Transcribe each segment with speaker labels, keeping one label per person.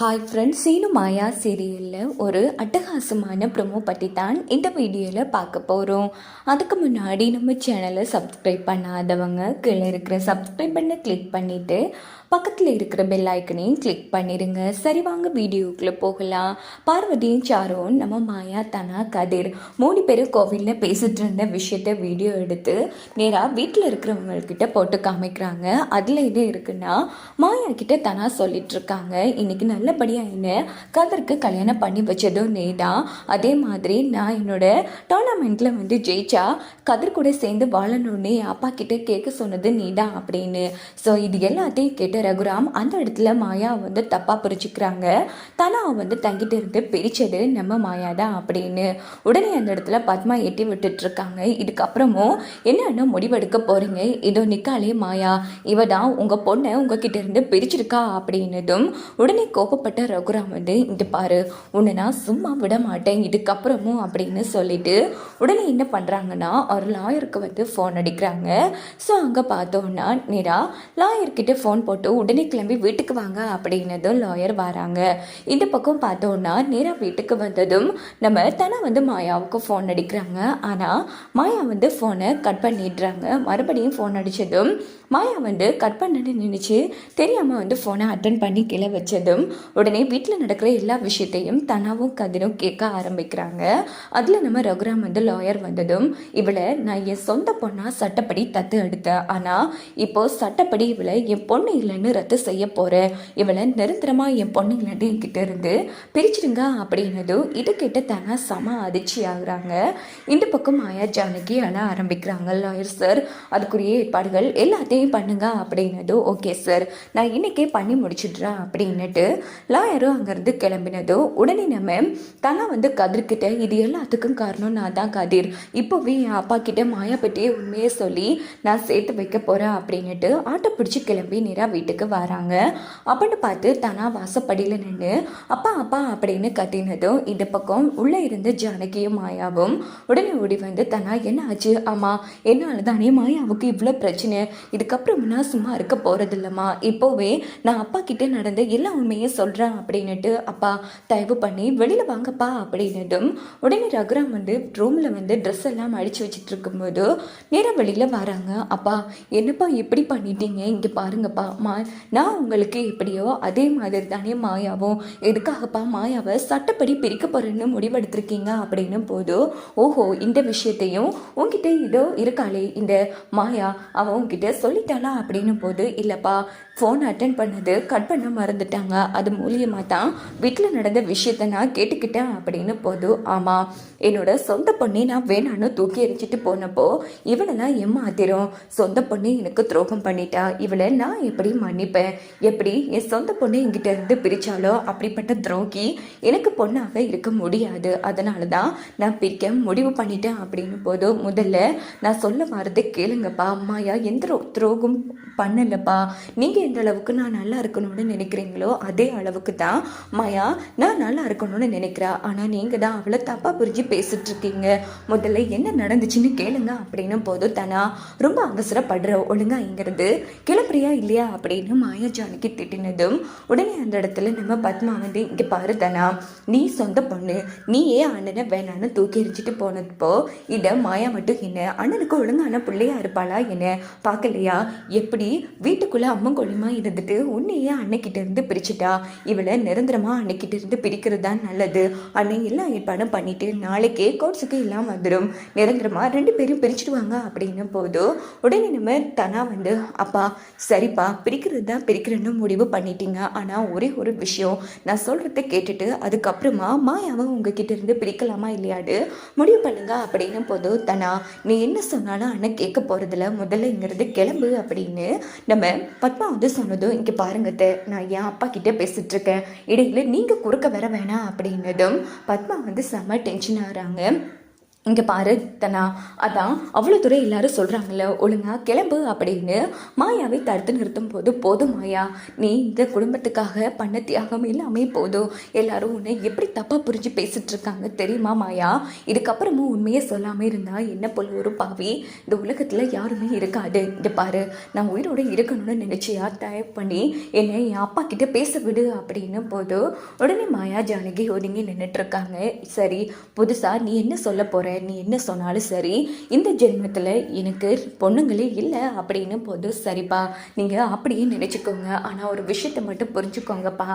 Speaker 1: Hi friends Seenu மாயா சீரியலில் ஒரு அட்டகாசமான ப்ரொமோ பற்றி தான் இந்த வீடியோவில் பார்க்க போகிறோம் அதுக்கு முன்னாடி நம்ம சேனலை சப்ஸ்கிரைப் பண்ணாதவங்க கீழே இருக்கிற சப்ஸ்கிரைப் பண்ண கிளிக் பண்ணிவிட்டு பக்கத்தில் இருக்கிற பெல் ஐக்கனையும் கிளிக் பண்ணிடுங்க சரி வாங்க வீடியோக்குள்ளே போகலாம். பார்வதியும் சாரும் நம்ம மாயா தனா கதிர் மூணு பேரும் கோவிலில் பேசிட்டு இருந்த விஷயத்த வீடியோ எடுத்து நேராக வீட்டில் இருக்கிறவங்கக்கிட்ட போட்டு காமிக்கிறாங்க. அதில் இது இருக்குன்னா மாயா கிட்ட தனா சொல்லிட்டு இருக்காங்க. நல்ல நல்லபடியாக என்ன கதருக்கு கல்யாணம் பண்ணி வச்சதும் நீ தான் அதே மாதிரி நான் என்னோட டோர்னமெண்ட்டில் வந்து ஜெயிச்சா கதர் கூட சேர்ந்து வாழணும்னு அப்பா கிட்ட கேட்க சொன்னது நீ தான் அப்படின்னு. ஸோ இது எல்லாத்தையும் கேட்ட ரகுராம் அந்த இடத்துல மாயா வந்து தப்பாக புரிச்சுக்கிறாங்க தனா வந்து தங்கிட்டு இருந்து பிரித்தது நம்ம மாயா தான் அப்படின்னு. உடனே அந்த இடத்துல பத்மா எட்டி விட்டுட்டு இருக்காங்க இதுக்கப்புறமும் என்னென்ன முடிவெடுக்க போறீங்க? இதோ நிக்காலே மாயா. இவ தான் உங்கள் பொண்ணை உங்ககிட்ட இருந்து பிரிச்சிருக்கா? அப்படின்னதும் உடனே கோபப்பட்ட ரகுராம் வந்து இந்த பாரு உன்னை நான் சும்மா விட மாட்டேன் இதுக்கப்புறமும் அப்படின்னு சொல்லிட்டு உடனே என்ன பண்ணுறாங்கன்னா ஒரு லாயருக்கு வந்து ஃபோன் அடிக்கிறாங்க. ஸோ அங்கே பார்த்தோன்னா நேரா லாயர்கிட்ட ஃபோன் போட்டு உடனே கிளம்பி வீட்டுக்கு வாங்க அப்படின்னதும் லாயர் வராங்க. இந்த பக்கம் பார்த்தோன்னா நேரா வீட்டுக்கு வந்ததும் நம்ம தனா வந்து மாயாவுக்கு ஃபோன் அடிக்கிறாங்க. ஆனால் மாயா வந்து ஃபோனை கட் பண்ணிடுறாங்க. மறுபடியும் ஃபோன் அடித்ததும் மாயா வந்து கட் பண்ணன்னு நினச்சி தெரியாமல் வந்து ஃபோனை அட்டன் பண்ணி கீழே வச்சதும் உடனே வீட்டில் நடக்கிற எல்லா விஷயத்தையும் தனாவும் கதிரும் கேட்க ஆரம்பிக்கிறாங்க. அதில் நம்ம ரகுராம் வந்து லாயர் வந்ததும் இவளை நான் என் சொந்த பொண்ணாக சட்டப்படி தத்து எடுத்தேன். ஆனால் இப்போ சட்டப்படி இவளை என் பொண்ணு இல்லைன்னு ரத்து செய்ய போகிறேன் இவளை நிரந்தரமாக என் பொண்ணு இல்லைன்னு என்கிட்ட இருந்து பிரிச்சிடுங்க அப்படின்னதும் இது கிட்ட தனா சம அதிர்ச்சி ஆகுறாங்க. இந்த பக்கம் மாயா ஜானகி அழ ஆரம்பிக்கிறாங்க. லாயர் சார் அதுக்குரிய ஏற்பாடுகள் எல்லாத்தையும் பண்ணுங்க அப்படின்னதும் ஓகே சார் நான் இன்னைக்கே பண்ணி முடிச்சிடுறேன் அப்படின்னுட்டு லாயரும் அங்கேருந்து கிளம்பினதும் உடனே நம்ம தனா வந்து கதிர்கிட்ட இது எல்லாத்துக்கும் காரணம் நான் தான் கதிர். இப்போவே என் அப்பா கிட்ட மாயா பற்றியே உண்மையை சொல்லி நான் சேர்த்து வைக்க போகிறேன் அப்படின்னுட்டு ஆட்டோ பிடிச்சி கிளம்பி நேராக வீட்டுக்கு வராங்க. அப்படின்னு பார்த்து தனா வாசப்படியில் நின்று அப்பா அப்பா அப்படின்னு கத்தினதும் இந்த பக்கம் உள்ளே இருந்த ஜானகியும் மாயாவும் உடனே ஓடி வந்து தனா என்ன ஆச்சு? ஆமாம் என்னால் தானே மாயாவுக்கு இவ்வளோ பிரச்சனை. இதுக்கப்புறம் நான் சும்மா இருக்க போகிறதில்லம்மா இப்போவே நான் அப்பா கிட்டே நடந்த எல்லா உண்மையும் சொல்கிறேன் அப்படின்னுட்டு அப்பா தயவு பண்ணி வெளியில் வாங்கப்பா அப்படின்னதும் உடனே ரகுராம் வந்து ரூமில் வந்து ட்ரெஸ் எல்லாம் அடித்து வச்சுட்டு இருக்கும்போது நேராக வெளியில் வராங்க. அப்பா என்னப்பா இப்படி பண்ணிட்டீங்க? இங்கே பாருங்கப்பா மா நான் உங்களுக்கு எப்படியோ அதே மாதிரி தானே மாயாவும் எதுக்காகப்பா மாயாவை சட்டப்படி பிரிக்க போகிறேன்னு முடிவெடுத்திருக்கீங்க அப்படின்னு போது ஓஹோ இந்த விஷயத்தையும் உங்ககிட்ட இதோ இருக்காளே இந்த மாயா அவன் உங்ககிட்ட சொல்லிட்டாளா அப்படின்னு போது இல்லைப்பா ஃபோன் அட்டன் பண்ணது கட் பண்ண மறந்துட்டாங்க. அது மூலியமாக தான் வீட்டில் நடந்த விஷயத்த நான் கேட்டுக்கிட்டேன் அப்படின்னு போதும் ஆமாம் என்னோட சொந்த பொண்ணை நான் வேணான்னு தூக்கி எரிஞ்சிட்டு போனப்போ இவளெல்லாம் ஏமாத்திரும். சொந்த பொண்ணு எனக்கு துரோகம் பண்ணிட்டா. இவளை நான் எப்படி மன்னிப்பேன்? எப்படி என் சொந்த பொண்ணு என்கிட்ட இருந்து பிரித்தாலோ அப்படிப்பட்ட துரோகி எனக்கு பொண்ணாக இருக்க முடியாது. அதனால தான் நான் பிரிக்க முடிவு பண்ணிட்டேன் அப்படின்னு போதும் முதல்ல நான் சொல்ல வரதை கேளுங்கப்பா. அம்மாயா எந்த துரோகம் பண்ணலப்பா. நீங்கள் எந்த அளவுக்கு நான் நல்லா இருக்கணும்னு நினைக்கிறீங்களோ அதே அளவுக்கு தான் மாயா நான் நல்லா இருக்கணும்னு நினைக்கிறா. ஆனால் நீங்கள் தான் அவளை தப்பாக புரிஞ்சு பேசிட்டு இருக்கீங்க முதல்ல என்ன நடந்துச்சுன்னு கேளுங்க அப்படின்னு போது தானா. ரொம்ப அவசரப்படுற ஒழுங்கா இங்கிறது கிளம்புறியா இல்லையா? அப்படின்னு மாயா ஜானகி திட்டினதும் உடனே அந்த இடத்துல நம்ம பத்மா வந்து இங்கே பாரு தானா நீ சொந்த பொண்ணு நீ ஏன் அண்ணனை வேணான்னு தூக்கி எரிஞ்சிட்டு போனப்போ இட மாயா மட்டும் என்ன அண்ணனுக்கு ஒழுங்கான பிள்ளையா இருப்பாளா என்ன? பார்க்கலையா? எப்படி வீட்டுக்குள்ளே அம்மன் கொள்ளிமா இருந்துட்டு உன்னையே அன்னைக்கிட்ட இருந்து பிரிச்சுட்டா. இவளை நிரந்தரமாக அன்னைக்கிட்ட இருந்து பிரிக்கிறது தான் நல்லது. அன்னை எல்லா ஏற்பாடும் பண்ணிவிட்டு நாளைக்கே கோட்ஸுக்கு எல்லாம் வந்துடும் நிரந்தரமாக ரெண்டு பேரும் பிரிச்சுடுவாங்க அப்படின்னும் போது உடனே நம்ம தனா வந்து அப்பா சரிப்பா பிரிக்கிறது தான் பிரிக்கிறேன்னு முடிவு பண்ணிட்டீங்க. ஆனால் ஒரே ஒரு விஷயம். நான் சொல்கிறத கேட்டுட்டு அதுக்கப்புறமா மாயாவை உங்ககிட்ட இருந்து பிரிக்கலாமா இல்லையாடு? முடிவு பண்ணுங்க அப்படின்னு போது தனா நீ என்ன சொன்னாலும் அண்ணன் கேட்க போகிறதில்ல முதல்ல இங்கிறது கிளம்பு அப்படின்னு நம்ம பத்மா வந்து சொன்னதும் இங்கே பாருங்க நான் என் அப்பா கிட்டே பேசிட்டு இருக்கேன். இடையில நீங்கள் குறுக்க வர வேணாம் அப்படின்னதும் பத்மா வந்து செம்ம டென்ஷன் ஆகிறாங்க இங்கே பாரு தனா. அதான் அவ்வளோ தூரம் எல்லாரும் சொல்கிறாங்கல்ல ஒழுங்கா கிளம்பு அப்படின்னு. மாயாவை தடுத்து நிறுத்தும் போது போதும் மாயா. நீ இந்த குடும்பத்துக்காக பண்ண தியாகம் எல்லாமே போதும். எல்லாரும் உன்னை எப்படி தப்பாக புரிஞ்சு பேசிகிட்டு இருக்காங்க தெரியுமா மாயா? இதுக்கப்புறமும் உண்மையை சொல்லாமல் இருந்தால் என்ன போல ஒரு பாவி? இந்த உலகத்தில் யாருமே இருக்காது. இங்கே பாரு நான் உயிரோட இருக்கணும்னு நினச்சியா தயவு பண்ணி என்னை என் அப்பா கிட்டே பேச விடு அப்படின்னு போது உடனே மாயா ஜானகி ஒதுங்கி நின்றுட்டுருக்காங்க சரி புதுசாக நீ என்ன சொல்ல நீ என்ன சொன்னாலும் சரி இந்த ஜென்மத்தில் எனக்கு பொண்ணுங்களே இல்லை அப்படின்னு போது சரிப்பா நீங்கள் அப்படியே நினச்சிக்கோங்க. ஆனால் ஒரு விஷயத்தை மட்டும் புரிஞ்சுக்கோங்கப்பா.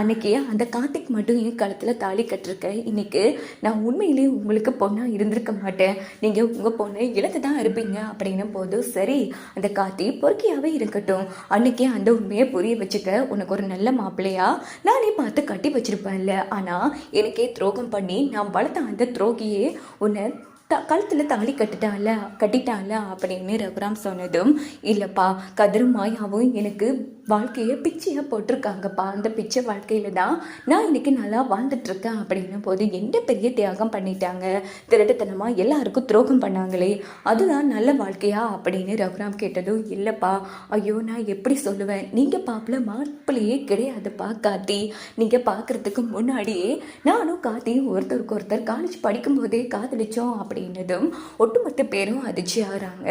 Speaker 1: அன்னைக்கே அன்னைக்கு அந்த கார்த்திக் மட்டும் என் காலத்தில் தாலி கட்டிருக்கேன் இன்னைக்கு நான் உண்மையிலேயே உங்களுக்கு பொண்ணாக இருந்திருக்க மாட்டேன். நீங்கள் உங்கள் பொண்ணை இழந்து தான் இருப்பீங்க அப்படின்னு போது சரி அந்த கார்த்தி பொறுக்கியாகவே இருக்கட்டும். அன்னைக்கே அந்த உண்மையை புரிய வச்சுக்க உனக்கு ஒரு நல்ல மாப்பிள்ளையா நானே பார்த்து கட்டி வச்சிருப்பேன்ல. ஆனால் எனக்கே துரோகம் பண்ணி நான் வளர்த்த அந்த துரோகியே உன்னை த கழுத்தில் தாலி கட்டிட்டால கட்டிட்டாள அப்படின்னு ரகுராம் சொன்னதும் இல்லைப்பா கதிரும் மாயாவும் எனக்கு வாழ்க்கையை பிச்சையாக போட்டிருக்காங்கப்பா. அந்த பிச்சை வாழ்க்கையில தான் நான் இன்னைக்கு நல்லா வாழ்ந்துட்டுருக்கேன் அப்படின்னும் போது எந்த பெரிய தியாகம் பண்ணிட்டாங்க? திருட்டுத்தனமாக எல்லாருக்கும் துரோகம் பண்ணாங்களே. அதுதான் நல்ல வாழ்க்கையா? அப்படின்னு ரகுராம் கேட்டதும் இல்லைப்பா ஐயோ நான் எப்படி சொல்லுவேன்? நீங்கள் பாப்பில் மாப்பிள்ளையே கிடையாதுப்பா காத்தி நீங்கள் பார்க்குறதுக்கு முன்னாடியே நானும் காத்தியும் ஒருத்தருக்கு ஒருத்தர் காலேஜ் படிக்கும்போதே காதலிச்சோம் அப்படின்னு அப்படின்னதும் ஒட்டுமொத்த பேரும் அதிர்ச்சி ஆகிறாங்க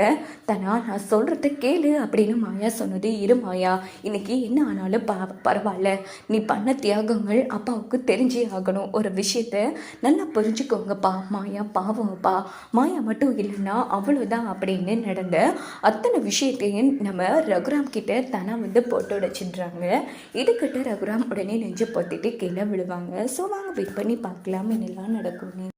Speaker 1: தனா நான் சொல்கிறத கேளு அப்படின்னு மாயா சொன்னது இரு மாயா இன்னைக்கு என்ன ஆனாலும் பா பரவாயில்ல. நீ பண்ண தியாகங்கள் அப்பாவுக்கு தெரிஞ்சே ஆகணும். ஒரு விஷயத்த நல்லா புரிஞ்சுக்கோங்கப்பா. மாயா பாவம்ப்பா. மாயா மட்டும் இல்லைன்னா அவ்வளோதான் அப்படின்னு நடந்த அத்தனை விஷயத்தையும் நம்ம ரகுராம் கிட்ட தனா வந்து போட்டு உடைச்சிடுறாங்க. இதுக்கிட்ட ரகுராம் உடனே நெஞ்சு பொத்திட்டு கீழே விழுவாங்க. ஸோ வாங்க வெயிட் பண்ணி பார்க்கலாம். என்னெல்லாம் நடக்கும்னு.